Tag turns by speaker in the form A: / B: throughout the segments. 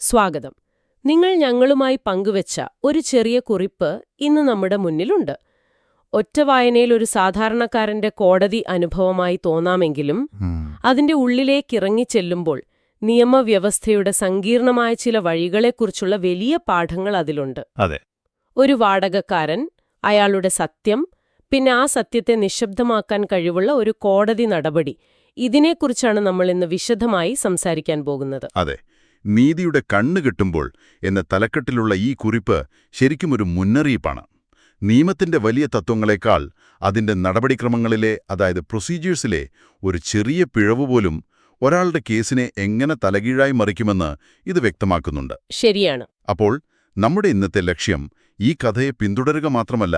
A: സ്വാഗതം. നിങ്ങൾ ഞങ്ങളുമായി പങ്കുവച്ച ഒരു ചെറിയ കുറിപ്പ് ഇന്ന് നമ്മുടെ മുന്നിലുണ്ട്. ഒറ്റ വായനയിൽ ഒരു സാധാരണക്കാരന്റെ കോടതി അനുഭവമായി തോന്നാമെങ്കിലും അതിന്റെ ഉള്ളിലേക്കിറങ്ങിച്ചെല്ലുമ്പോൾ നിയമവ്യവസ്ഥയുടെ സങ്കീർണമായ ചില വഴികളെക്കുറിച്ചുള്ള വലിയ പാഠങ്ങൾ അതിലുണ്ട്.
B: അതെ.
A: ഒരു വാടകക്കാരൻ അയാളുടെ സത്യം പിന്നെ ആ സത്യത്തെ നിശബ്ദമാക്കാൻ കഴിവുള്ള ഒരു കോടതി നടപടി. ഇതിനെക്കുറിച്ചാണ് നമ്മൾ ഇന്ന് വിശദമായി സംസാരിക്കാൻ പോകുന്നത്.
B: അതെ. നീതിയുടെ കണ്ണ് കിട്ടുമ്പോൾ എന്ന തലക്കെട്ടിലുള്ള ഈ കുറിപ്പ് ശരിക്കും ഒരു മുന്നറിയിപ്പാണ്. നിയമത്തിന്റെ വലിയ തത്വങ്ങളെക്കാൾ അതിന്റെ നടപടിക്രമങ്ങളിലെ അതായത് പ്രൊസീജിയേഴ്സിലെ ഒരു ചെറിയ പിഴവ് പോലും ഒരാളുടെ കേസിനെ എങ്ങനെ തലകീഴായി മറിക്കുമെന്ന് ഇത് വ്യക്തമാക്കുന്നുണ്ട്.
A: ശരിയാണ്.
B: അപ്പോൾ നമ്മുടെ ഇന്നത്തെ ലക്ഷ്യം ഈ കഥയെ പിന്തുടരുക മാത്രമല്ല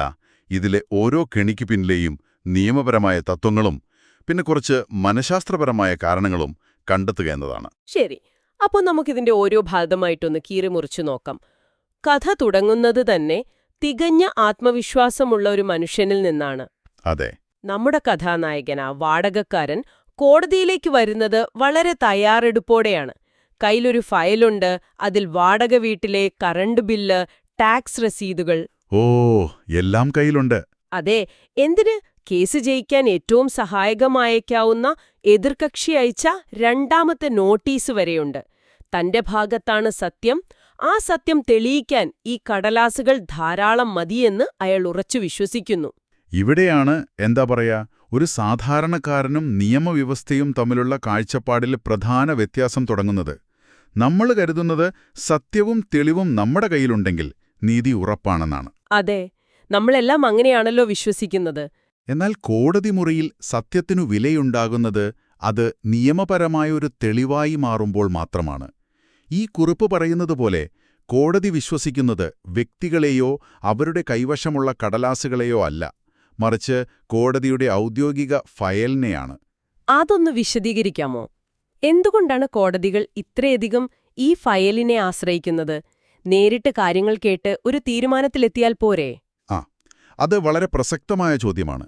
B: ഇതിലെ ഓരോ കെണിക്ക് പിന്നിലെയും നിയമപരമായ തത്വങ്ങളും പിന്നെ കുറച്ച് മനഃശാസ്ത്രപരമായ കാരണങ്ങളും കണ്ടെത്തുക എന്നതാണ്.
A: ശരി. അപ്പോൾ നമുക്കിതിന്റെ ഓരോ ഭാഗമായിട്ടൊന്ന് കീറിമുറിച്ചു നോക്കാം. കഥ തുടങ്ങുന്നത് തന്നെ തികഞ്ഞ ആത്മവിശ്വാസമുള്ള ഒരു മനുഷ്യനിൽ നിന്നാണ്.
B: അതെ.
A: നമ്മുടെ കഥാനായകൻ ആ വാടകക്കാരൻ കോടതിയിലേക്ക് വരുന്നത് വളരെ തയ്യാറെടുപ്പോടെയാണ്. കയ്യിലൊരു ഫയലുണ്ട് അതിൽ വാടക വീട്ടിലെ കറണ്ട് ബില്ല് ടാക്സ് രസീതുകൾ
B: ഓ എല്ലാം കയ്യിലുണ്ട്.
A: അതെ എന്തിന്? കേസ് ജയിക്കാൻ ഏറ്റവും സഹായകമായേക്കാവുന്ന എതിർകക്ഷി അയച്ച രണ്ടാമത്തെ നോട്ടീസ് വരെയുണ്ട്. തന്റെ ഭാഗത്താണ് സത്യം ആ സത്യം തെളിയിക്കാൻ ഈ കടലാസുകൾ ധാരാളം മതിയെന്ന് അയാൾ ഉറച്ചു വിശ്വസിക്കുന്നു.
B: ഇവിടെയാണ് എന്താ പറയാ ഒരു സാധാരണക്കാരനും നിയമവ്യവസ്ഥയും തമ്മിലുള്ള കാഴ്ചപ്പാടിൽ പ്രധാന വ്യത്യാസം തുടങ്ങുന്നത്. നമ്മൾ കരുതുന്നത് സത്യവും തെളിവും നമ്മുടെ കയ്യിലുണ്ടെങ്കിൽ നീതി ഉറപ്പാണെന്നാണ്.
A: അതെ നമ്മളെല്ലാം അങ്ങനെയാണല്ലോ വിശ്വസിക്കുന്നത്.
B: എന്നാൽ കോടതി മുറിയിൽ സത്യത്തിനു വിലയുണ്ടാകുന്നത് അത് നിയമപരമായൊരു തെളിവായി മാറുമ്പോൾ മാത്രമാണ്. ഈ കുറിപ്പ് പറയുന്നത് പോലെ കോടതി വിശ്വസിക്കുന്നത് വ്യക്തികളെയോ അവരുടെ കൈവശമുള്ള കടലാസുകളെയോ അല്ല മറിച്ച് കോടതിയുടെ ഔദ്യോഗിക ഫയലിനെയാണ്.
A: അതൊന്ന് വിശദീകരിക്കാമോ? എന്തുകൊണ്ടാണ് കോടതികൾ ഇത്രയധികം ഈ ഫയലിനെ ആശ്രയിക്കുന്നത്? നേരിട്ട് കാര്യങ്ങൾ കേട്ട് ഒരു തീരുമാനത്തിലെത്തിയാൽ പോരെ?
B: ആ അത് വളരെ പ്രസക്തമായ ചോദ്യമാണ്.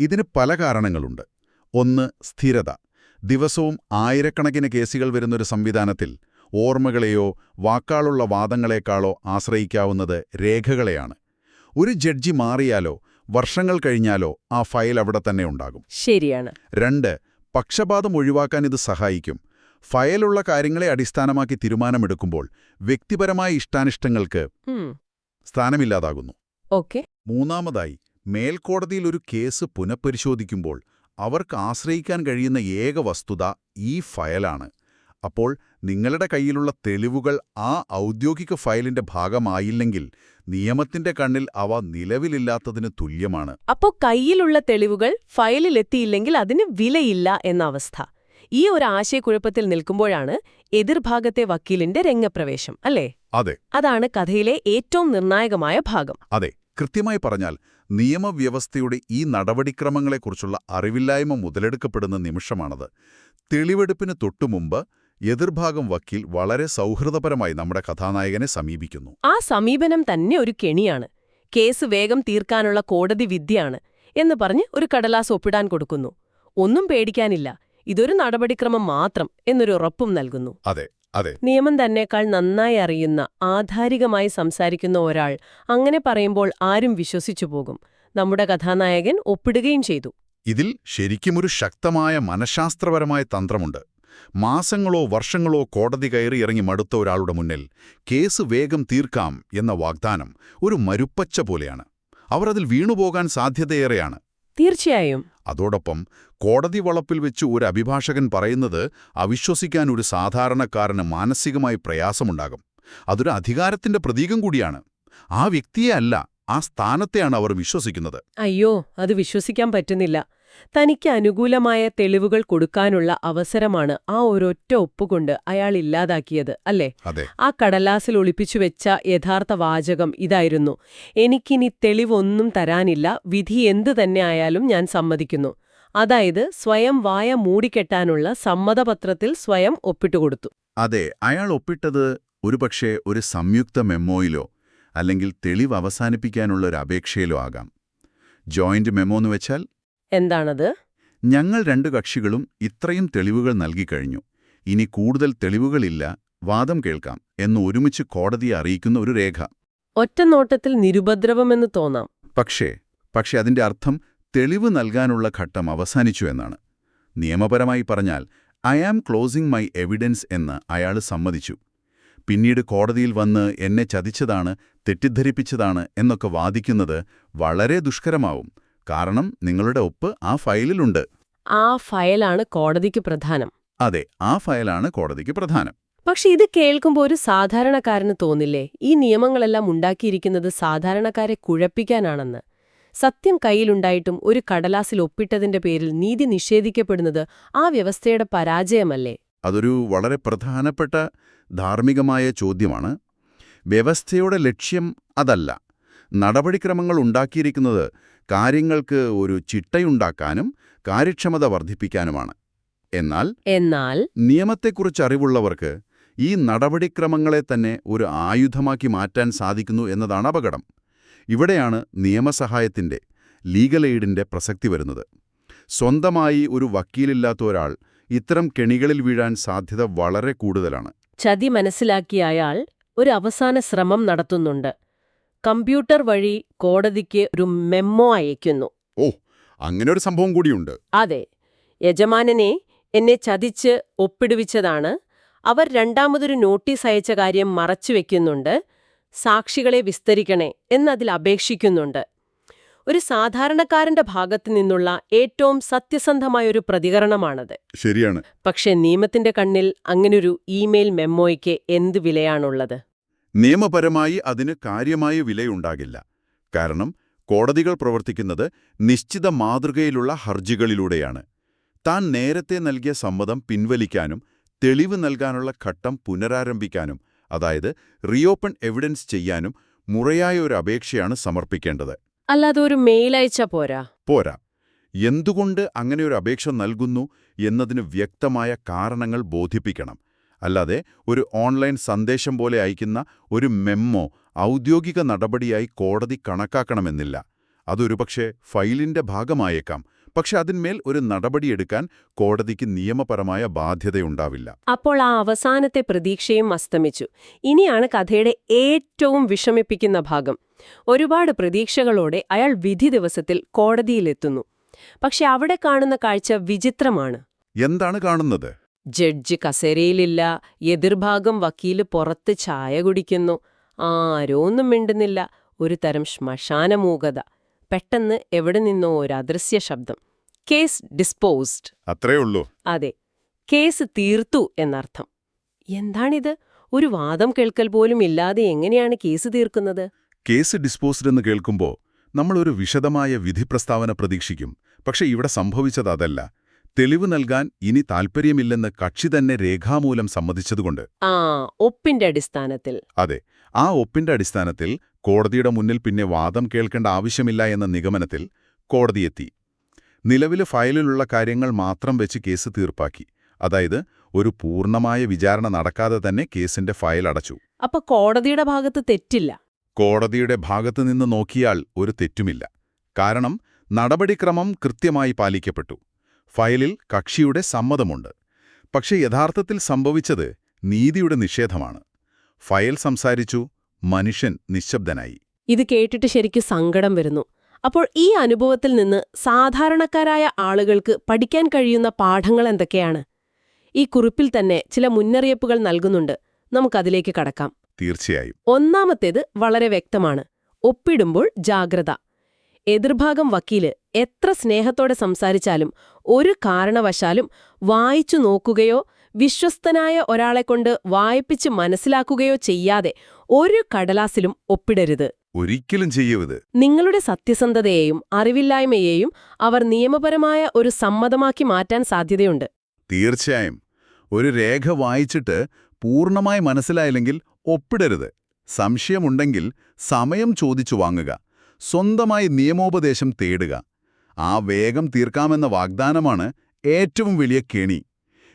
B: ഇതിന് പല കാരണങ്ങളുണ്ട്. ഒന്ന് സ്ഥിരത. ദിവസവും ആയിരക്കണക്കിന് കേസുകൾ വരുന്നൊരു സംവിധാനത്തിൽ ഓർമ്മകളെയോ വാക്കാളുള്ള വാദങ്ങളെക്കാളോ ആശ്രയിക്കാവുന്നത് രേഖകളെയാണ്. ഒരു ജഡ്ജി മാറിയാലോ വർഷങ്ങൾ കഴിഞ്ഞാലോ ആ ഫയൽ അവിടെ തന്നെ ഉണ്ടാകും.
A: ശരിയാണ്.
B: രണ്ട് പക്ഷപാതം ഒഴിവാക്കാൻ ഇത് സഹായിക്കും. ഫയലുള്ള കാര്യങ്ങളെ അടിസ്ഥാനമാക്കി തീരുമാനമെടുക്കുമ്പോൾ വ്യക്തിപരമായ ഇഷ്ടാനിഷ്ടങ്ങൾക്ക് സ്ഥാനമില്ലാതാകുന്നു.
A: ഓക്കെ.
B: മൂന്നാമതായി മേൽക്കോടതിയിൽ ഒരു കേസ് പുനഃപരിശോധിക്കുമ്പോൾ അവർക്ക് ആശ്രയിക്കാൻ കഴിയുന്ന ഏക വസ്തുത ഈ ഫയലാണ്. അപ്പോൾ നിങ്ങളുടെ കയ്യിലുള്ള തെളിവുകൾ ആ ഔദ്യോഗിക ഫയലിന്റെ ഭാഗമായില്ലെങ്കിൽ നിയമത്തിന്റെ കണ്ണിൽ അവ നിലവിലില്ലാത്തതിന് തുല്യമാണ്.
A: അപ്പോൾ കയ്യിലുള്ള തെളിവുകൾ ഫയലിലെത്തിയില്ലെങ്കിൽ അതിന് വിലയില്ല എന്ന അവസ്ഥ. ഈ ഒരു ആശയക്കുഴപ്പത്തിൽ നിൽക്കുമ്പോഴാണ് എതിർഭാഗത്തെ വക്കീലിന്റെ രംഗപ്രവേശം അല്ലേ?
B: അതെ.
A: അതാണ് കഥയിലെ ഏറ്റവും നിർണായകമായ ഭാഗം.
B: അതെ. കൃത്യമായി പറഞ്ഞാൽ നിയമവ്യവസ്ഥയുടെ ഈ നടപടിക്രമങ്ങളെക്കുറിച്ചുള്ള അറിവില്ലായ്മ മുതലെടുക്കപ്പെടുന്ന നിമിഷമാണത്. തെളിവെടുപ്പിന് തൊട്ടുമുമ്പ് എതിർഭാഗം വക്കീൽ വളരെ സൗഹൃദപരമായി നമ്മുടെ കഥാനായകനെ സമീപിക്കുന്നു.
A: ആ സമീപനം തന്നെ ഒരു കെണിയാണ്. കേസ് വേഗം തീർക്കാനുള്ള കോടതി വിദ്യയാണ് എന്ന് പറഞ്ഞ് ഒരു കടലാസ് ഒപ്പിടാൻ കൊടുക്കുന്നു. ഒന്നും പേടിക്കാനില്ല. ഇതൊരു നടപടിക്രമം മാത്രം എന്നൊരു ഉറപ്പും നൽകുന്നു.
B: അതെ അതെ.
A: നിയമം തന്നെക്കാൾ നന്നായി അറിയുന്ന ആധാരികമായി സംസാരിക്കുന്ന ഒരാൾ അങ്ങനെ പറയുമ്പോൾ ആരും വിശ്വസിച്ചു പോകും. നമ്മുടെ കഥാനായകൻ ഒപ്പിടുകയും ചെയ്തു.
B: ഇതിൽ ശരിക്കും ഒരു ശക്തമായ മനഃശാസ്ത്രപരമായ തന്ത്രമുണ്ട്. മാസങ്ങളോ വർഷങ്ങളോ കോടതി കയറി ഇറങ്ങി മടുത്ത ഒരാളുടെ മുന്നിൽ കേസ് വേഗം തീർക്കാം എന്ന വാഗ്ദാനം ഒരു മരുപ്പച്ച പോലെയാണ്. അവർ അതിൽ വീണുപോകാൻ സാധ്യതയേറെയാണ്.
A: തീർച്ചയായും.
B: അതോടൊപ്പം കോടതി വളപ്പിൽ വെച്ച് ഒരു അഭിഭാഷകൻ പറയുന്നത് അവിശ്വസിക്കാൻ ഒരു സാധാരണക്കാരന് മാനസികമായി പ്രയാസമുണ്ടാകും. അതൊരു അധികാരത്തിന്റെ പ്രതീകം കൂടിയാണ്. ആ വ്യക്തിയെ അല്ല ആ സ്ഥാനത്തെയാണ് അവർ വിശ്വസിക്കുന്നത്.
A: അയ്യോ അത് വിശ്വസിക്കാൻ പറ്റുന്നില്ല. തനിക്ക് അനുകൂലമായ തെളിവുകൾ കൊടുക്കാനുള്ള അവസരമാണ് ആ ഒരൊറ്റ ഒപ്പുകൊണ്ട് അയാൾ ഇല്ലാതാക്കിയത് അല്ലേ? ആ കടലാസിൽ ഒളിപ്പിച്ചു വെച്ച യഥാർത്ഥ വാചകം ഇതായിരുന്നു. എനിക്കിനി തെളിവൊന്നും തരാനില്ല വിധി എന്തു തന്നെ ആയാലും ഞാൻ സമ്മതിക്കുന്നു. അതായത് സ്വയം വായ മൂടിക്കെട്ടാനുള്ള സമ്മതപത്രത്തിൽ സ്വയം ഒപ്പിട്ടുകൊടുത്തു
B: അതെ അയാൾ ഒപ്പിട്ടത് ഒരുപക്ഷെ ഒരു സംയുക്ത മെമ്മോയിലോ അല്ലെങ്കിൽ തെളിവ് അവസാനിപ്പിക്കാനുള്ള ഒരു അപേക്ഷയിലോ ആകാം. ജോയിന്റ് മെമ്മോ എന്ന് വെച്ചാൽ
A: എന്താണത്?
B: ഞങ്ങൾ രണ്ടു കക്ഷികളും ഇത്രയും തെളിവുകൾ നൽകിക്കഴിഞ്ഞു ഇനി കൂടുതൽ തെളിവുകളില്ല വാദം കേൾക്കാം എന്ന് ഒരുമിച്ച് കോടതിയെ അറിയിക്കുന്ന ഒരു രേഖ.
A: ഒറ്റ നോട്ടത്തിൽ നിരുപദ്രവമെന്ന് തോന്നാം.
B: പക്ഷേ പക്ഷേ അതിന്റെ അർത്ഥം തെളിവ് നൽകാനുള്ള ഘട്ടം അവസാനിച്ചു എന്നാണ്. നിയമപരമായി പറഞ്ഞാൽ I am closing my evidence എന്ന് അയാൾ സമ്മതിച്ചു. പിന്നീട് കോടതിയിൽ വന്ന് എന്നെ ചതിച്ചതാണ് തെറ്റിദ്ധരിപ്പിച്ചതാണ് എന്നൊക്കെ വാദിക്കുന്നത് വളരെ ദുഷ്കരമാവും. കാരണം നിങ്ങളുടെ ഒപ്പ് ആ ഫയലിലുണ്ട്.
A: ആ ഫയലാണ് കോടതിക്ക് പ്രധാനം.
B: അതെ ആ ഫയലാണ് കോടതിക്ക് പ്രധാനം.
A: പക്ഷെ ഇത് കേൾക്കുമ്പോൾ ഒരു സാധാരണക്കാരന് തോന്നില്ലേ? ഈ നിയമങ്ങളെല്ലാം ഉണ്ടാക്കിയിരിക്കുന്നത് സാധാരണക്കാരെ കുഴപ്പിക്കാനാണെന്ന്. സത്യം കയ്യിലുണ്ടായിട്ടും ഒരു കടലാസിൽ ഒപ്പിട്ടതിന്റെ പേരിൽ നീതി നിഷേധിക്കപ്പെടുന്നത് ആ വ്യവസ്ഥയുടെ പരാജയമല്ലേ?
B: അതൊരു വളരെ പ്രധാനപ്പെട്ട ധാർമ്മികമായ ചോദ്യമാണ്. വ്യവസ്ഥയുടെ ലക്ഷ്യം അതല്ല. നടപടിക്രമങ്ങൾ ഉണ്ടാക്കിയിരിക്കുന്നത് കാര്യങ്ങൾക്ക് ഒരു ചിട്ടയുണ്ടാക്കാനും കാര്യക്ഷമത വർദ്ധിപ്പിക്കാനുമാണ്. എന്നാൽ
A: എന്നാൽ
B: നിയമത്തെക്കുറിച്ച് അറിവുള്ളവർക്ക് ഈ നടപടിക്രമങ്ങളെ തന്നെ ഒരു ആയുധമാക്കി മാറ്റാൻ സാധിക്കുന്നു എന്നതാണ് അപകടം. ഇവിടെയാണ് നിയമസഹായത്തിന്റെ ലീഗൽ എയ്ഡിന്റെ പ്രസക്തി വരുന്നത്. സ്വന്തമായി ഒരു വക്കീലില്ലാത്ത ഒരാൾ ഇത്തരം കെണികളിൽ വീഴാൻ സാധ്യത വളരെ കൂടുതലാണ്.
A: ചതി മനസ്സിലാക്കിയ അയാൾ ഒരു അവസാന ശ്രമം നടത്തുന്നുണ്ട്. കമ്പ്യൂട്ടർ വഴി കോടതിക്ക് ഒരു മെമ്മോ അയക്കുന്നു
B: ഓ അങ്ങനെ ഒരു സംഭവം കൂടിയുണ്ട്.
A: അതെ യജമാനനെ എന്നെ ചതിച്ച് ഒപ്പിടുവിച്ചതാണ്. അവർ രണ്ടാമതൊരു നോട്ടീസ് അയച്ച കാര്യം മറച്ചുവെക്കുന്നുണ്ട് സാക്ഷികളെ വിസ്തരിക്കണേ എന്നതിൽ അപേക്ഷിക്കുന്നുണ്ട്. ഒരു സാധാരണക്കാരന്റെ ഭാഗത്തു നിന്നുള്ള ഏറ്റവും സത്യസന്ധമായ ഒരു പ്രതികരണമാണത്.
B: ശരിയാണ്.
A: പക്ഷെ നിയമത്തിന്റെ കണ്ണിൽ അങ്ങനൊരു ഇമെയിൽ മെമ്മോയ്ക്ക് എന്ത് വിലയാണുള്ളത്?
B: നിയമപരമായി അതിന് കാര്യമായ വിലയുണ്ടാകില്ല. കാരണം കോടതികൾ പ്രവർത്തിക്കുന്നത് നിശ്ചിത മാതൃകയിലുള്ള ഹർജികളിലൂടെയാണ്. താൻ നേരത്തെ നൽകിയ സമ്മതം പിൻവലിക്കാനും തെളിവ് നൽകാനുള്ള ഘട്ടം പുനരാരംഭിക്കാനും അതായത് റീഓപ്പൺ എവിഡൻസ് ചെയ്യാനും മുറയായ ഒരു അപേക്ഷയാണ് സമർപ്പിക്കേണ്ടത്.
A: അല്ലാതെ ഒരു മെയിലയച്ച പോരാ?
B: പോരാ. എന്തുകൊണ്ട് അങ്ങനെ ഒരു അപേക്ഷ നൽകുന്നു എന്നതിന് വ്യക്തമായ കാരണങ്ങൾ ബോധിപ്പിക്കണം. അല്ലാതെ ഒരു ഓൺലൈൻ സന്ദേശം പോലെ അയക്കുന്ന ഒരു മെമ്മോ ഔദ്യോഗിക നടപടിയായി കോടതി കണക്കാക്കണമെന്നില്ല. അതൊരുപക്ഷെ ഫയലിന്റെ ഭാഗമായേക്കാം. പക്ഷെ അതിന്മേൽ ഒരു നടപടിയെടുക്കാൻ കോടതിക്ക് നിയമപരമായ ബാധ്യതയുണ്ടാവില്ല.
A: അപ്പോൾ ആ അവസാനത്തെ പ്രതീക്ഷയും അസ്തമിച്ചു. ഇനിയാണ് കഥയുടെ ഏറ്റവും വിഷമിപ്പിക്കുന്ന ഭാഗം. ഒരുപാട് പ്രതീക്ഷകളോടെ അയാൾ വിധി ദിവസത്തിൽ കോടതിയിലെത്തുന്നു. പക്ഷെ അവിടെ കാണുന്ന കാഴ്ച വിചിത്രമാണ്.
B: എന്താണ് കാണുന്നത്?
A: ജഡ്ജി കസേരയിലില്ല എതിർഭാഗം വക്കീൽ പുറത്ത് ചായ കുടിക്കുന്നു. ആരോന്നും മിണ്ടുന്നില്ല. ഒരു തരം ശ്മശാനമൂകത. പെട്ടെന്ന് എവിടെ നിന്നോ ഒരു അദൃശ്യ ശബ്ദം. Case disposed.
B: അത്രേ ഉള്ളൂ.
A: അതെ. കേസ് തീർത്തു എന്നർത്ഥം. എന്താണിത്? ഒരു വാദം കേൾക്കൽ പോലും ഇല്ലാതെ എങ്ങനെയാണ് കേസ് തീർക്കുന്നത്?
B: കേസ് ഡിസ്പോസ്ഡ് എന്ന് കേൾക്കുമ്പോൾ നമ്മൾ ഒരു വിശദമായ വിധി പ്രസ്താവന പ്രതീക്ഷിക്കും. പക്ഷെ ഇവിടെ സംഭവിച്ചത് അതല്ല. തെളിവ് നൽകാൻ ഇനി താൽപ്പര്യമില്ലെന്ന് കക്ഷി തന്നെ രേഖാമൂലം സമ്മതിച്ചതുകൊണ്ട്.
A: ആ ഒപ്പിന്റെ അടിസ്ഥാനത്തിൽ.
B: അതെ ആ ഒപ്പിന്റെ അടിസ്ഥാനത്തിൽ കോടതിയുടെ മുന്നിൽ പിന്നെ വാദം കേൾക്കേണ്ട ആവശ്യമില്ല എന്ന നിഗമനത്തിൽ കോടതിയെത്തി നിലവിലെ ഫയലിലുള്ള കാര്യങ്ങൾ മാത്രം വെച്ച് കേസ് തീർപ്പാക്കി. അതായത് ഒരു പൂർണമായ വിചാരണ നടക്കാതെ തന്നെ കേസിന്റെ ഫയൽ അടച്ചു.
A: അപ്പൊ കോടതിയുടെ ഭാഗത്ത് തെറ്റില്ല.
B: കോടതിയുടെ ഭാഗത്ത് നിന്ന് നോക്കിയാൽ ഒരു തെറ്റുമില്ല. കാരണം നടപടിക്രമം കൃത്യമായി പാലിക്കപ്പെട്ടു. ഫയലിൽ കക്ഷിയുടെ സമ്മതമുണ്ട്. പക്ഷേ യഥാർത്ഥത്തിൽ സംഭവിച്ചത് നീതിയുടെ നിഷേധമാണ്. ഫയൽ സംസാരിച്ചു മനുഷ്യൻ നിശബ്ദനായി.
A: ഇത് കേട്ടിട്ട് ശരിക്ക് സങ്കടം വരുന്നു. അപ്പോൾ ഈ അനുഭവത്തിൽ നിന്ന് സാധാരണക്കാരായ ആളുകൾക്ക് പഠിക്കാൻ കഴിയുന്ന പാഠങ്ങൾ എന്തൊക്കെയാണ്? ഈ കുറിപ്പിൽ തന്നെ ചില മുന്നറിയിപ്പുകൾ നൽകുന്നുണ്ട്. നമുക്കതിലേക്ക് കടക്കാം.
B: തീർച്ചയായും.
A: ഒന്നാമത്തേത് വളരെ വ്യക്തമാണ്. ഒപ്പിടുമ്പോൾ ജാഗ്രത. എതിർഭാഗം വക്കീൽ എത്ര സ്നേഹത്തോടെ സംസാരിച്ചാലും ഒരു കാരണവശാലും വായിച്ചു നോക്കുകയോ വിശ്വസ്തനായ ഒരാളെക്കൊണ്ട് വായിപ്പിച്ച് മനസ്സിലാക്കുകയോ ചെയ്യാതെ ഒരു കടലാസിലും ഒപ്പിടരുത്.
B: ഒരിക്കലും ചെയ്യരുത്.
A: നിങ്ങളുടെ സത്യസന്ധതയെയും അറിവില്ലായ്മയെയും അവർ നിയമപരമായ ഒരു സമ്മതമാക്കി മാറ്റാൻ സാധ്യതയുണ്ട്.
B: തീർച്ചയായും. ഒരു രേഖ വായിച്ചിട്ട് പൂർണമായി മനസ്സിലായില്ലെങ്കിൽ ഒപ്പിടരുത്. സംശയമുണ്ടെങ്കിൽ സമയം ചോദിച്ചു വാങ്ങുക. സ്വന്തമായി നിയമോപദേശം തേടുക. ആ വേഗം തീർക്കാമെന്ന വാഗ്ദാനമാണ് ഏറ്റവും വലിയ കെണി.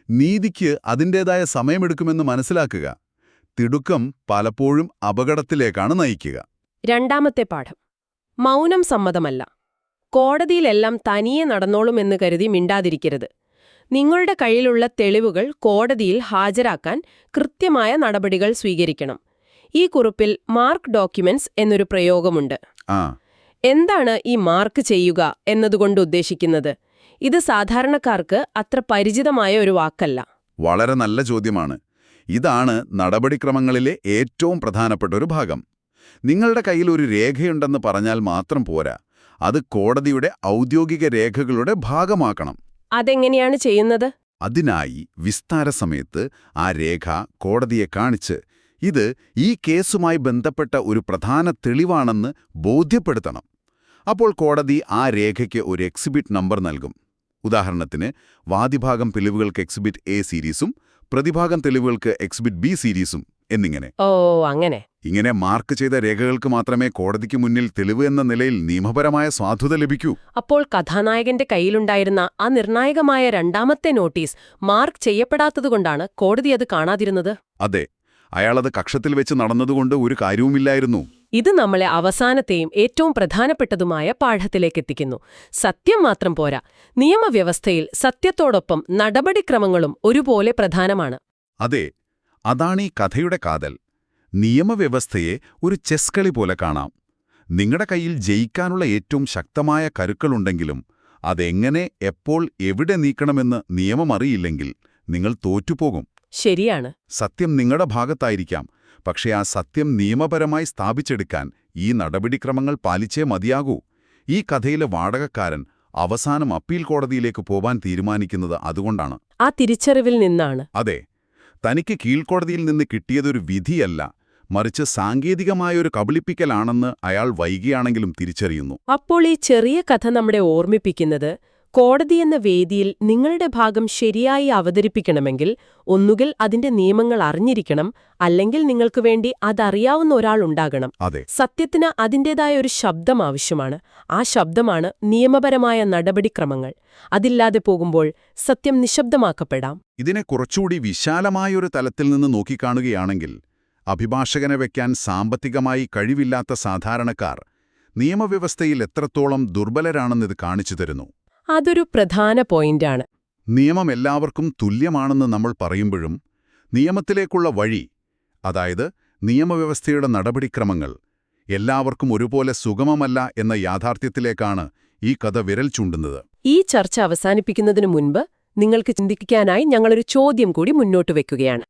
B: നീതിക്ക് അതിന്റേതായ സമയമെടുക്കുമെന്ന് മനസ്സിലാക്കുക. തിടുക്കം പലപ്പോഴും അപകടത്തിലേക്കാണ് നയിക്കുക.
A: രണ്ടാമത്തെ പാഠം. മൗനം സമ്മതമല്ല. കോടതിയിലെല്ലാം തനിയെ നടന്നോളുമെന്ന് കരുതി മിണ്ടാതിരിക്കരുത്. നിങ്ങളുടെ കയ്യിലുള്ള തെളിവുകൾ കോടതിയിൽ ഹാജരാക്കാൻ കൃത്യമായ നടപടികൾ സ്വീകരിക്കണം. ഈ കുറിപ്പിൽ മാർക്ക് ഡോക്യുമെന്റ്സ് എന്നൊരു പ്രയോഗമുണ്ട്.
B: ആ.
A: എന്താണ് ഈ മാർക്ക് ചെയ്യുക എന്നതുകൊണ്ട് ഉദ്ദേശിക്കുന്നത്? ഇത് സാധാരണക്കാർക്ക് അത്ര പരിചിതമായ ഒരു വാക്കല്ല.
B: വളരെ നല്ല ചോദ്യമാണ്. ഇതാണ് നടപടിക്രമങ്ങളിലെ ഏറ്റവും പ്രധാനപ്പെട്ട ഒരു ഭാഗം. നിങ്ങളുടെ കയ്യിൽ ഒരു രേഖയുണ്ടെന്ന് പറഞ്ഞാൽ മാത്രം പോരാ. അത് കോടതിയുടെ ഔദ്യോഗിക രേഖകളുടെ ഭാഗമാക്കണം.
A: അതെങ്ങനെയാണ് ചെയ്യുന്നത്?
B: അതിനായി വിസ്താര സമയത്ത് ആ രേഖ കോടതിയെ കാണിച്ച് ഇത് ഈ കേസുമായി ബന്ധപ്പെട്ട ഒരു പ്രധാന തെളിവാണെന്ന് ബോധ്യപ്പെടുത്തണം. അപ്പോൾ കോടതി ആ രേഖയ്ക്ക് ഒരു എക്സിബിറ്റ് നമ്പർ നൽകും. ഉദാഹരണത്തിന് വാദിഭാഗം തെളിവുകൾക്ക് എക്സിബിറ്റ് എ സീരീസും പ്രതിഭാഗം തെളിവുകൾക്ക് എക്സിബിറ്റ് ബി സീരീസും എന്നിങ്ങനെ.
A: ഓ അങ്ങനെ.
B: ഇങ്ങനെ മാർക്ക് ചെയ്ത രേഖകൾക്ക് മാത്രമേ കോടതിക്ക് മുന്നിൽ തെളിവ് എന്ന നിലയിൽ നിയമപരമായ സാധുത ലഭിക്കൂ.
A: അപ്പോൾ കഥാനായകന്റെ കയ്യിലുണ്ടായിരുന്ന ആ നിർണായകമായ രണ്ടാമത്തെ നോട്ടീസ് മാർക്ക് ചെയ്യപ്പെടാത്തതുകൊണ്ടാണ് കോടതി അത് കാണാതിരുന്നത്?
B: അതെ അയാളത് കക്ഷത്തിൽ വെച്ച് നടന്നതുകൊണ്ട് ഒരു കാര്യവുമില്ലായിരുന്നു.
A: ഇത് നമ്മളെ അവസാനത്തെയും ഏറ്റവും പ്രധാനപ്പെട്ടതുമായ പാഠത്തിലേക്കെത്തിക്കുന്നു. സത്യം മാത്രം പോരാ. നിയമവ്യവസ്ഥയിൽ സത്യത്തോടൊപ്പം നടപടിക്രമങ്ങളും ഒരുപോലെ പ്രധാനമാണ്.
B: അതെ അതാണ് ഈ കഥയുടെ കാതൽ. നിയമവ്യവസ്ഥയെ ഒരു ചെസ് കളി പോലെ കാണാം. നിങ്ങളുടെ കയ്യിൽ ജയിക്കാനുള്ള ഏറ്റവും ശക്തമായ കരുക്കളുണ്ടെങ്കിലും അതെങ്ങനെ എപ്പോൾ എവിടെ നീക്കണമെന്ന് നിയമമറിയില്ലെങ്കിൽ നിങ്ങൾ തോറ്റുപോകും.
A: ശരിയാണ്.
B: സത്യം നിങ്ങളുടെ ഭാഗത്തായിരിക്കാം. പക്ഷേ ആ സത്യം നിയമപരമായി സ്ഥാപിച്ചെടുക്കാൻ ഈ നടപടിക്രമങ്ങൾ പാലിച്ചേ മതിയാകൂ. ഈ കഥയിലെ വാടകക്കാരൻ അവസാനം അപ്പീൽ കോടതിയിലേക്ക് പോവാൻ തീരുമാനിക്കുന്നത് അതുകൊണ്ടാണ്.
A: ആ തിരിച്ചറിവിൽ നിന്നാണ്.
B: അതെ. തനിക്ക് കീഴ്ക്കോടതിയിൽ നിന്ന് കിട്ടിയതൊരു വിധിയല്ല. മറിച്ച് സാങ്കേതികമായൊരു കബളിപ്പിക്കലാണെന്ന് അയാൾ വൈകിയാണെങ്കിലും തിരിച്ചറിയുന്നു.
A: അപ്പോൾ ഈ ചെറിയ കഥ നമ്മുടെ ഓർമ്മിപ്പിക്കുന്നത് കോടതിയെന്ന വേദിയിൽ നിങ്ങളുടെ ഭാഗം ശരിയായി അവതരിപ്പിക്കണമെങ്കിൽ ഒന്നുകിൽ അതിന്റെ നിയമങ്ങൾ അറിഞ്ഞിരിക്കണം അല്ലെങ്കിൽ നിങ്ങൾക്ക് വേണ്ടി അതറിയാവുന്ന ഒരാളുണ്ടാകണം സത്യത്തിന് അതിന്റെതായ ഒരു ശബ്ദം ആവശ്യമാണ്. ആ ശബ്ദമാണ് നിയമപരമായ നടപടിക്രമങ്ങൾ. അതില്ലാതെ പോകുമ്പോൾ സത്യം നിശബ്ദമാക്കപ്പെടാം.
B: ഇതിനെ കുറച്ചുകൂടി വിശാലമായൊരു തലത്തിൽ നിന്ന് നോക്കിക്കാണുകയാണെങ്കിൽ അഭിഭാഷകനെ വെക്കാൻ സാമ്പത്തികമായി കഴിവില്ലാത്ത സാധാരണക്കാർ നിയമവ്യവസ്ഥയിൽ എത്രത്തോളം ദുർബലരാണെന്നിത് കാണിച്ചു തരുന്നു.
A: അതൊരു പ്രധാന പോയിന്റാണ്.
B: നിയമം എല്ലാവർക്കും തുല്യമാണെന്ന് നമ്മൾ പറയുമ്പോഴും നിയമത്തിലേക്കുള്ള വഴി അതായത് നിയമവ്യവസ്ഥയുടെ നടപടിക്രമങ്ങൾ എല്ലാവർക്കും ഒരുപോലെ സുഗമമല്ല എന്ന യാഥാർത്ഥ്യത്തിലേക്കാണ് ഈ കഥ വിരൽ ചൂണ്ടുന്നത്.
A: ഈ ചർച്ച അവസാനിപ്പിക്കുന്നതിനു മുൻപ് നിങ്ങൾക്ക് ചിന്തിക്കാനായി ഞങ്ങളൊരു ചോദ്യം കൂടി മുന്നോട്ട് വെക്കുകയാണ്.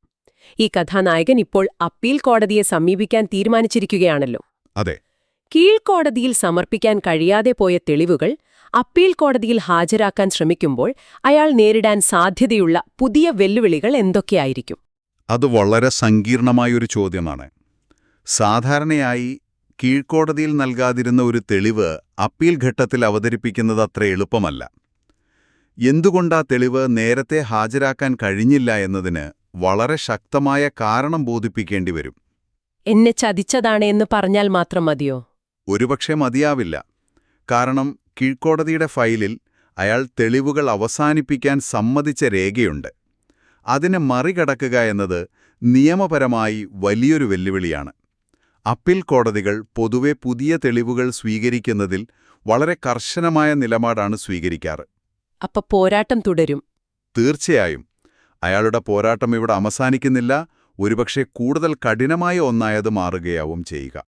A: ഈ കഥാനായകൻ ഇപ്പോൾ അപ്പീൽ കോടതിയെ സമീപിക്കാൻ തീരുമാനിച്ചിരിക്കുകയാണല്ലോ.
B: അതെ.
A: കീഴ്ക്കോടതിയിൽ സമർപ്പിക്കാൻ കഴിയാതെ പോയ തെളിവുകൾ അപ്പീൽ കോടതിയിൽ ഹാജരാക്കാൻ ശ്രമിക്കുമ്പോൾ അയാൾ നേരിടാൻ സാധ്യതയുള്ള പുതിയ വെല്ലുവിളികൾ എന്തൊക്കെയായിരിക്കും?
B: അത് വളരെ സങ്കീർണമായൊരു ചോദ്യമാണ്. സാധാരണയായി കീഴ്ക്കോടതിയിൽ നൽകാതിരുന്ന ഒരു തെളിവ് അപ്പീൽ ഘട്ടത്തിൽ അവതരിപ്പിക്കുന്നത് അത്ര എളുപ്പമല്ല. എന്തുകൊണ്ടാ തെളിവ് നേരത്തെ ഹാജരാക്കാൻ കഴിഞ്ഞില്ല എന്നതിന് വളരെ ശക്തമായ കാരണം ബോധിപ്പിക്കേണ്ടി വരും?
A: എന്നെ ചതിച്ചതാണ് എന്ന് പറഞ്ഞാൽ മാത്രം മതിയോ?
B: ഒരുപക്ഷെ മതിയാവില്ല. കാരണം കീഴ്ക്കോടതിയുടെ ഫയലിൽ അയാൾ തെളിവുകൾ അവസാനിപ്പിക്കാൻ സമ്മതിച്ച രേഖയുണ്ട്. അതിനെ മറികടക്കുക എന്നത് നിയമപരമായി വലിയൊരു വെല്ലുവിളിയാണ്. അപ്പീൽ കോടതികൾ പൊതുവെ പുതിയ തെളിവുകൾ സ്വീകരിക്കുന്നതിൽ വളരെ കർശനമായ നിലപാടാണ് സ്വീകരിക്കാറ്.
A: അപ്പൊ പോരാട്ടം തുടരും.
B: തീർച്ചയായും. അയാളുടെ പോരാട്ടം ഇവിടെ അവസാനിക്കുന്നില്ല. ഒരുപക്ഷെ കൂടുതൽ കഠിനമായ ഒന്നായത് മാറുകയാവും ചെയ്യുക.